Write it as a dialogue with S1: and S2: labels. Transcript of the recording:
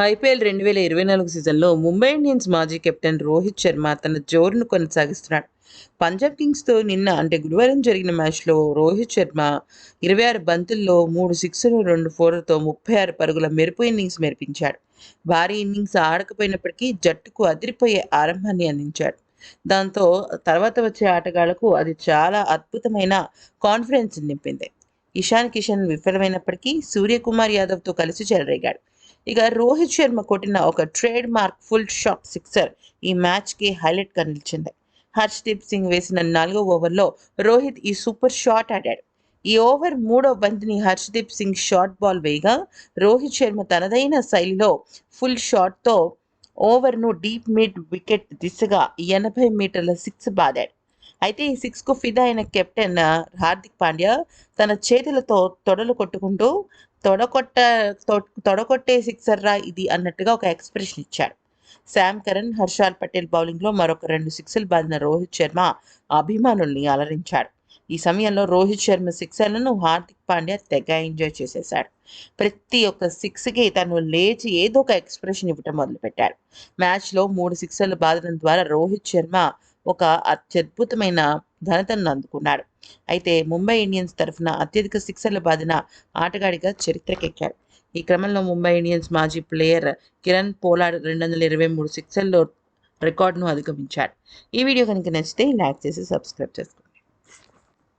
S1: IPL రెండు వేల ఇరవై నాలుగు సీజన్లో ముంబై ఇండియన్స్ మాజీ కెప్టెన్ రోహిత్ శర్మ తన జోరును కొనసాగిస్తున్నాడు. పంజాబ్ కింగ్స్తో నిన్న అంటే గురువారం జరిగిన మ్యాచ్లో రోహిత్ శర్మ ఇరవై ఆరు బంతుల్లో మూడు సిక్స్లు రెండు ఫోర్లతో ముప్పై ఆరు పరుగుల మెరుపు ఇన్నింగ్స్ మెరిపించాడు. భారీ ఇన్నింగ్స్ ఆడకపోయినప్పటికీ జట్టుకు అదిరిపోయే ఆరంభాన్ని అందించాడు. దాంతో తర్వాత వచ్చే ఆటగాళ్ళకు అది చాలా అద్భుతమైన కాన్ఫిడెన్స్ నింపింది. ఇషాన్ కిషన్ విఫలమైనప్పటికీ సూర్యకుమార్ యాదవ్తో కలిసి చెలరేగాడు. ఇక రోహిత్ శర్మ కొట్టిన ఒక trademark full shot sixer ఈ మ్యాచ్కి హైలైట్గా నిలిచింది. హర్ష్దీప్ సింగ్ వేసిన నాలుగో ఓవర్లో రోహిత్ ఈ సూపర్ షాట్ ఆడాడు. ఈ ఓవర్ మూడో బంతిని హర్షదీప్ సింగ్ షార్ట్ బాల్ వేయగా రోహిత్ శర్మ తనదైన శైలిలో ఫుల్ షాట్తో ఓవర్ను డీప్ మిడ్ వికెట్ దిశగా ఎనభై మీటర్ల సిక్స్ బాదాడు. అయితే ఈ సిక్స్కు ఫిదా అయిన కెప్టెన్ హార్దిక్ పాండ్యా తన చేతులతో తొడలు కొట్టుకుంటూ తొడకొట్ట తొ- తొడకొట్టే సిక్సర్ రా ఇది అన్నట్టుగా ఒక ఎక్స్ప్రెషన్ ఇచ్చాడు. శామ్ కరణ్ హర్షాల్ పటేల్ బౌలింగ్లో మరొక రెండు సిక్స్లు బాదిన రోహిత్ శర్మ అభిమానుల్ని అలరించాడు. ఈ సమయంలో రోహిత్ శర్మ సిక్సర్లను హార్దిక్ పాండ్యా తెగ ఎంజాయ్ చేసేశాడు. ప్రతి ఒక్క సిక్స్కి తను లేచి ఏదో ఒక ఎక్స్ప్రెషన్ ఇవ్వటం మొదలుపెట్టాడు. మ్యాచ్లో మూడు సిక్సర్లు బాదడం ద్వారా రోహిత్ శర్మ ఒక అత్యద్భుతమైన ఘనతను అందుకున్నాడు. అయితే ముంబై ఇండియన్స్ తరఫున అత్యధిక సిక్సర్లు బాదిన ఆటగాడిగా చరిత్రకెక్కాడు. ఈ క్రమంలో ముంబై ఇండియన్స్ మాజీ ప్లేయర్ కిరణ్ పోలాడ్ రెండు వందల ఇరవై మూడు సిక్సర్లో రికార్డును అధిగమించాడు. ఈ వీడియో కనుక నచ్చితే లైక్ చేసి సబ్స్క్రైబ్ చేసుకోండి.